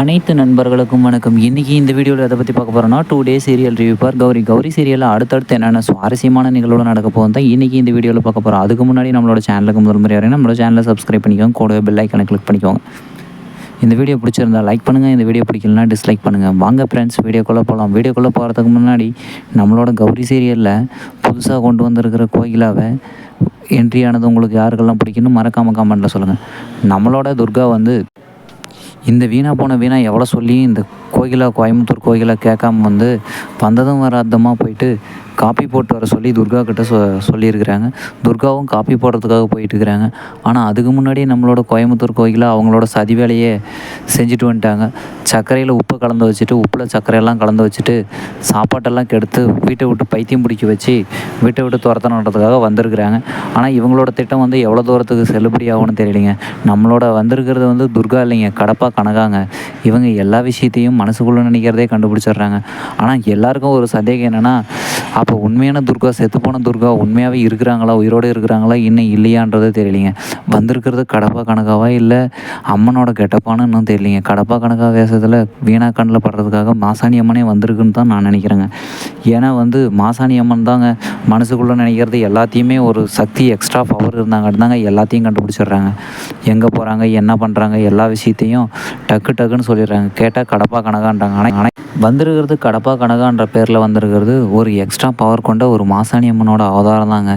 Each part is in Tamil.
அனைத்து நண்பர்களுக்கும் வணக்கம். இன்றைக்கி இந்த வீடியோவில் எதை பற்றி பார்க்க போகிறோம்னா டூ டே சீரியல் ரிவ்யூ பார் கௌரி. கௌரி சீரியலில் அடுத்தடுத்து என்னென்ன சுவாரஸ்யமான நிகழ்வுகள் நடக்க போகும் தான் இன்றைக்கி இந்த வீடியோவில் பார்க்க போகிறோம் அதுக்கு முன்னாடி நம்மளோட சேனலுக்கு முதல் முறை நம்மளோட சேனலை சப்ஸ்கிரைப் பண்ணிக்கோங்க. கூடவே பெல் ஐக்கனை கிளிக் பண்ணிக்கோங்க. இந்த வீடியோ பிடிச்சிருந்தா லைக் பண்ணுங்கள் இந்த வீடியோ பிடிக்கலனா டிஸ்லைக் பண்ணுங்கள் வாங்க ஃப்ரெண்ட்ஸ் வீடியோக்குள்ளே போகலாம் வீடியோக்குள்ளே போகிறதுக்கு முன்னாடி நம்மளோட கௌரி சீரியலில் புதுசாக கொண்டு வந்திருக்கிற கோகிலாவை என்ட்ரி ஆனது உங்களுக்கு யாருக்கெல்லாம் பிடிக்குன்னு மறக்காமல் கமெண்ட்டில் சொல்லுங்கள் நம்மளோட துர்கா வந்து இந்த வீணா போன வீணா எவ்வளோ சொல்லி இந்த கோகிலா கோயம்புத்தூர் கோகிலா கேட்காம வந்து வந்ததும் வராதமாக போயிட்டு காப்பி போட்டு வர சொல்லி துர்கா கிட்ட சொ சொல்லியிருக்கிறாங்க. துர்காவும் காப்பி போடுறதுக்காக போயிட்டு இருக்கிறாங்க. ஆனால் அதுக்கு முன்னாடி நம்மளோட கோயம்புத்தூர் கோயிலில் அவங்களோட சதி வேலையே செஞ்சுட்டு வந்துட்டாங்க. சர்க்கரையில் உப்பு கலந்து வச்சுட்டு உப்பில் சர்க்கரையெல்லாம் கலந்து வச்சுட்டு சாப்பாட்டெல்லாம் கெடுத்து வீட்டை விட்டு பைத்தியம் பிடிக்க வச்சு வீட்டை விட்டு துரத்தணுன்றதுக்காக வந்திருக்கிறாங்க. ஆனால் இவங்களோட திட்டம் வந்து எவ்வளோ தூரத்துக்கு செல்லுபடி ஆகும்னு தெரியலைங்க. நம்மளோட வந்திருக்கிறது வந்து துர்கா இல்லைங்க. கடப்பா கனகாங்க. இவங்க எல்லா விஷயத்தையும் மனசுக்குள்ளே நினைக்கிறதே கண்டுபிடிச்சிடுறாங்க. ஆனால் எல்லாருக்கும் ஒரு சந்தேகம் என்னென்னா அப்போ உண்மையான துர்கா செத்துப்போன துர்கா உண்மையாகவே இருக்கிறாங்களா உயிரோடு இருக்கிறாங்களா இன்னும் இல்லையான்றது தெரியலிங்க. வந்திருக்கிறது கடப்பா கணக்காவா இல்லை அம்மனோட கெட்டப்பான்னு இன்னும் தெரியலிங்க. கடப்பா கணக்கா வேஷத்தில் வீணா கண்ணில் படுறதுக்காக மாசாணி அம்மனே வந்திருக்குன்னு தான் நான் நினைக்கிறேங்க. ஏன்னா வந்து மாசாணி அம்மன் தாங்க மனசுக்குள்ளே நினைக்கிறது எல்லாத்தையுமே ஒரு சக்தி எக்ஸ்ட்ரா பவர் இருந்தாங்க தாங்க எல்லாத்தையும் கண்டுபிடிச்சிடுறாங்க. எங்கே போகிறாங்க என்ன பண்ணுறாங்க எல்லா விஷயத்தையும் டக்கு டக்குன்னு சொல்லிடுறாங்க. கேட்டால் கடப்பா கணக்கான்றாங்க ஆனால் ஆனால் வந்திருக்கிறது கடப்பா கனகான்ற பேரில் வந்திருக்கிறது ஒரு எக்ஸ்ட்ரா பவர் கொண்ட ஒரு மாசாணி அம்மனோட அவதாரம் தாங்க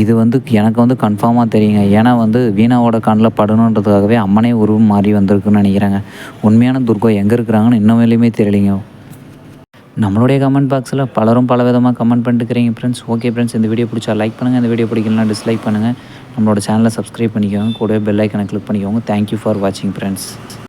இது வந்து எனக்கு வந்து கன்ஃபார்மாக தெரியுங்க. ஏன்னா வந்து வீணாவோட கண்ணில் படணுன்றதுக்காகவே அம்மனே உருவம் மாறி வந்திருக்குன்னு நினைக்கிறேங்க. உண்மையான துர்கா எங்கே இருக்கிறாங்கன்னு இன்னும் வேலையுமே தெரியலைங்க. நம்மளுடைய கமெண்ட் பாக்ஸில் பலரும் பல விதமாக கமெண்ட் பண்ணிட்டுக்கிறீங்க ஃப்ரெண்ட்ஸ் ஓகே ஃப்ரெண்ட்ஸ் இந்த வீடியோ பிடிச்சா லைக் பண்ணுங்கள் இந்த வீடியோ பிடிக்கலாம் டிஸ்லைக் பண்ணுங்கள் நம்மளோட சேனலை சப்ஸ்கிரைப் பண்ணிக்கோங்க. கூடவே பெல் ஐக்கனை கிளிக் பண்ணிக்கோங்க. தேங்க்யூ ஃபார் வாட்சிங் ஃப்ரெண்ட்ஸ்